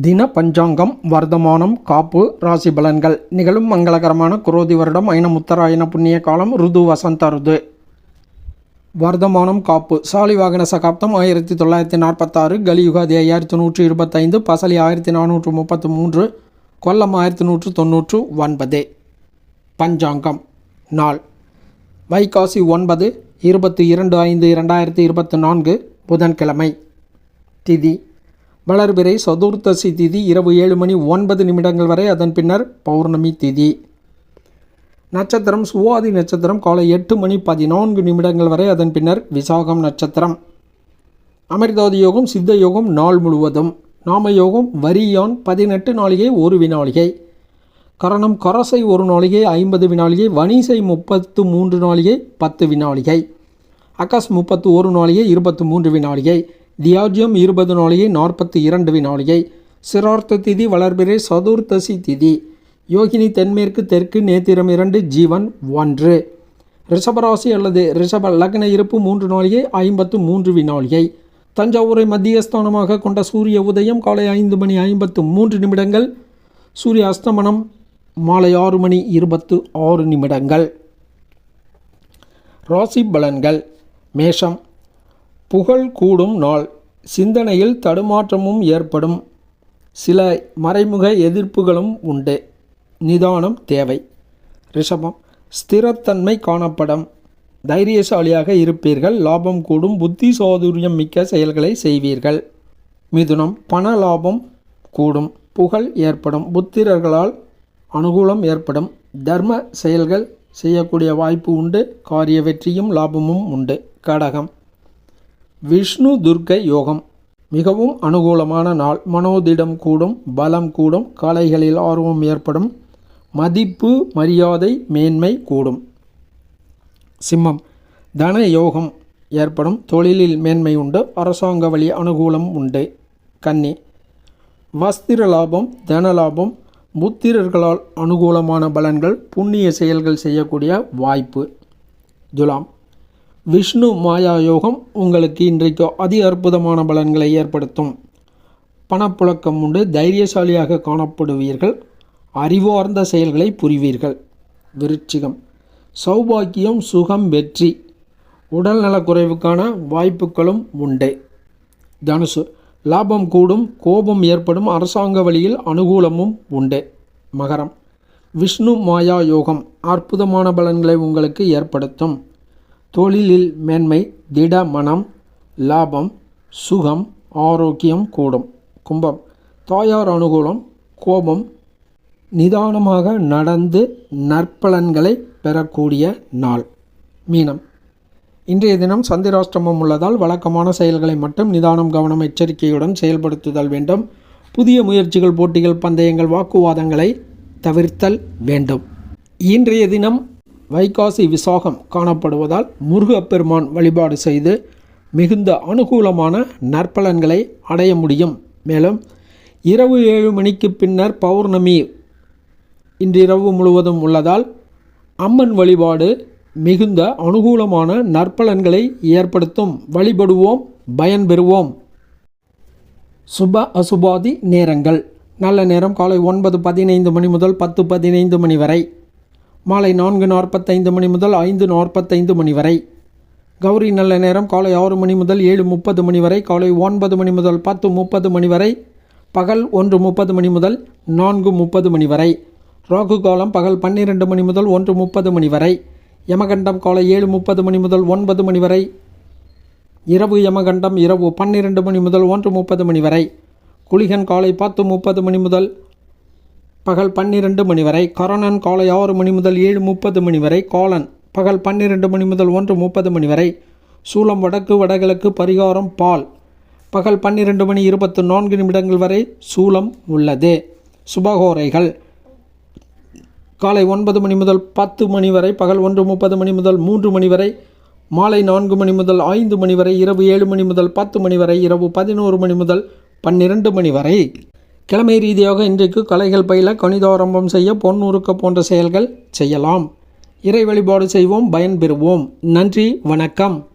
தின பஞ்சாங்கம் வர்த்தமானம் காப்பு ராசி பலன்கள். நிகழும் மங்களகரமான குரோதி வருடம் ஐனம் முத்தராயண புண்ணிய காலம் ருது வசந்த ருது. வர்த்தமானம் காப்பு. சாலி வாகன சகாப்தம் ஆயிரத்தி தொள்ளாயிரத்தி நாற்பத்தாறு. கலியுகாதி ஐயாயிரத்தி நூற்றி இருபத்தைந்து. பசலி ஆயிரத்தி நானூற்று முப்பத்து மூன்று. கொல்லம் ஆயிரத்தி நூற்று தொண்ணூற்று ஒன்பது. பஞ்சாங்கம். நாள். வைகாசி ஒன்பது இருபத்தி இரண்டு ஐந்து இரண்டாயிரத்தி இருபத்தி நான்கு புதன்கிழமை. திதி. வளர்பிறை சதுர்த்தசி திதி இரவு ஏழு மணி ஒன்பது நிமிடங்கள் வரை அதன் பின்னர் பௌர்ணமி திதி. நட்சத்திரம் சுவாதி நட்சத்திரம் காலை எட்டு மணி பதினான்கு நிமிடங்கள் வரை அதன் பின்னர் விசாகம் நட்சத்திரம். அமிர்தாதி யோகம் சித்த யோகம் நாள் முழுவதும். நாம யோகம் வரியான் பதினெட்டு நாளிகை ஒரு வினாளிகை கரணம் கரசை ஒரு நாளிகை ஐம்பது வினாளிகை வணிசை முப்பத்து மூன்று நாளிகை பத்து வினாளிகை அகஸ் முப்பத்து ஒரு நாளிகை இருபத்து மூன்று வினாளிகை தியாஜ்யம் இருபது நாளிகை நாற்பத்தி இரண்டு வினாளியை சிரார்த்த திதி வளர்பிறை சதுர்த்தசி திதி. யோகினி தென்மேற்கு தெற்கு நேத்திரம் இரண்டு ஜீவன் ஒன்று. ரிஷபராசி அல்லது ரிஷப லக்ன இருப்பு மூன்று நாளிகை ஐம்பத்து மூன்று வினாளிகை தஞ்சாவூரை மத்தியஸ்தானமாக கொண்ட சூரிய உதயம் காலை ஐந்து மணி ஐம்பத்து மூன்று நிமிடங்கள். சூரிய அஸ்தமனம் மாலை ஆறு மணி இருபத்து ஆறு நிமிடங்கள். ராசி பலன்கள் மேஷம் புகழ் கூடும் நாள். சிந்தனையில் தடுமாற்றமும் ஏற்படும். சில மறைமுக எதிர்ப்புகளும் உண்டு. நிதானம் தேவை. ரிஷபம். ஸ்திரத்தன்மை காணப்படும். தைரியசாலியாக இருப்பீர்கள். லாபம் கூடும். புத்தி சோதுரியம் மிக்க செயல்களை செய்வீர்கள். மிதுனம். பண லாபம் கூடும். புகழ் ஏற்படும். புத்திரர்களால் அனுகூலம் ஏற்படும். தர்ம செயல்கள் செய்யக்கூடிய வாய்ப்பு உண்டு. காரிய வெற்றியும் லாபமும் உண்டு. கடகம். விஷ்ணு துர்க்கை யோகம். மிகவும் அனுகூலமான நாள். மனோதிடம் கூடும் பலம் கூடும் கலைகளில் ஆர்வம் ஏற்படும் மதிப்பு மரியாதை மேன்மை கூடும். சிம்மம். தன யோகம் ஏற்படும். தொழிலில் மேன்மை உண்டு. அரசாங்க வழி அனுகூலம் உண்டு. கன்னி. வஸ்திர லாபம் தன லாபம் புத்திரர்களால் அனுகூலமான பலன்கள் புண்ணிய செயல்கள் செய்யக்கூடிய வாய்ப்பு. துலாம். விஷ்ணு மாயா யோகம் உங்களுக்கு இன்றைக்கு அதி அற்புதமான பலன்களை ஏற்படுத்தும். பணப்புழக்கம் உண்டு தைரியசாலியாக காணப்படுவீர்கள் அறிவார்ந்த செயல்களை புரிவீர்கள். விருச்சிகம். சௌபாக்கியம் சுகம் வெற்றி. உடல்நலக்குறைவுக்கான வாய்ப்புகளும் உண்டு. தனுசு. லாபம் கூடும் கோபம் ஏற்படும் அரசாங்க வழியில் அனுகூலமும் உண்டு. மகரம். விஷ்ணு மாயா யோகம் அற்புதமான பலன்களை உங்களுக்கு ஏற்படுத்தும். தொழிலில் மேன்மை திட மனம் லாபம் சுகம் ஆரோக்கியம் கூடும். கும்பம். தாயார் அனுகூலம் கோபம் நிதானமாக நடந்து நற்பலன்களை பெறக்கூடிய நாள். மீனம். இன்றைய தினம் சந்திராஷ்டமம் உள்ளதால் வழக்கமான செயல்களை மட்டும் நிதானம் கவனம் எச்சரிக்கையுடன் செயல்படுத்துதல் வேண்டும். புதிய முயற்சிகள் போட்டிகள் பந்தயங்கள் வாக்குவாதங்களை தவிர்த்தல் வேண்டும். இன்றைய தினம் வைகாசி விசாகம் காணப்படுவதால் முருகப்பெருமான் வழிபாடு செய்து மிகுந்த அனுகூலமான நற்பலன்களை அடைய முடியும். மேலும் இரவு ஏழு மணிக்கு பின்னர் பௌர்ணமி இன்றிரவு முழுவதும் உள்ளதால் அம்மன் வழிபாடு மிகுந்த அனுகூலமான நற்பலன்களை ஏற்படுத்தும். வழிபடுவோம் பயன் பெறுவோம். சுப அசுபாதி நேரங்கள். நல்ல நேரம் காலை ஒன்பது பதினைந்து மணி முதல் பத்து பதினைந்து மணி வரை. மாலை நான்கு நாற்பத்தைந்து மணி முதல் ஐந்து நாற்பத்தைந்து மணி வரை. கௌரி நல்ல நேரம் காலை ஆறு மணி முதல் ஏழு முப்பது மணி வரை காலை ஒன்பது மணி முதல் பத்து முப்பது மணி வரை பகல் ஒன்று முப்பது மணி முதல் நான்கு முப்பது மணி வரை. ராகு காலம் பகல் பன்னிரெண்டு மணி முதல் ஒன்று முப்பது மணி வரை. யமகண்டம் காலை ஏழு முப்பது மணி முதல் ஒன்பது மணி வரை. இரவு யமகண்டம் இரவு பன்னிரெண்டு மணி முதல் ஒன்று முப்பது மணி வரை. குளிகன் காலை பத்து முப்பது மணி முதல் பகல் பன்னிரெண்டு மணி வரை கரணன் காலை ஆறு மணி முதல் ஏழு முப்பது மணி வரை காலன். பகல் பன்னிரெண்டு மணி முதல் ஒன்று முப்பது மணி வரை சூலம் வடக்கு வடகிழக்கு பரிகாரம் பால். பகல் பன்னிரெண்டு மணி இருபத்து நான்கு நிமிடங்கள் வரை சூலம் உள்ளது. சுபகோரைகள். காலை ஒன்பது மணி முதல் பத்து மணி வரை பகல் ஒன்று முப்பது மணி முதல் மூன்று மணி வரை மாலை நான்கு மணி முதல் ஐந்து மணி வரை இரவு ஏழு மணி முதல் பத்து மணி வரை இரவு பதினோரு மணி முதல் பன்னிரண்டு மணி வரை. கிழமை ரீதியாக இன்றைக்கு கலைகள் பயில கணிதாரம்பம் செய்ய பொன் போன்ற செயல்கள் செய்யலாம். இறை வழிபாடு செய்வோம் பயன்பெறுவோம் நன்றி வணக்கம்.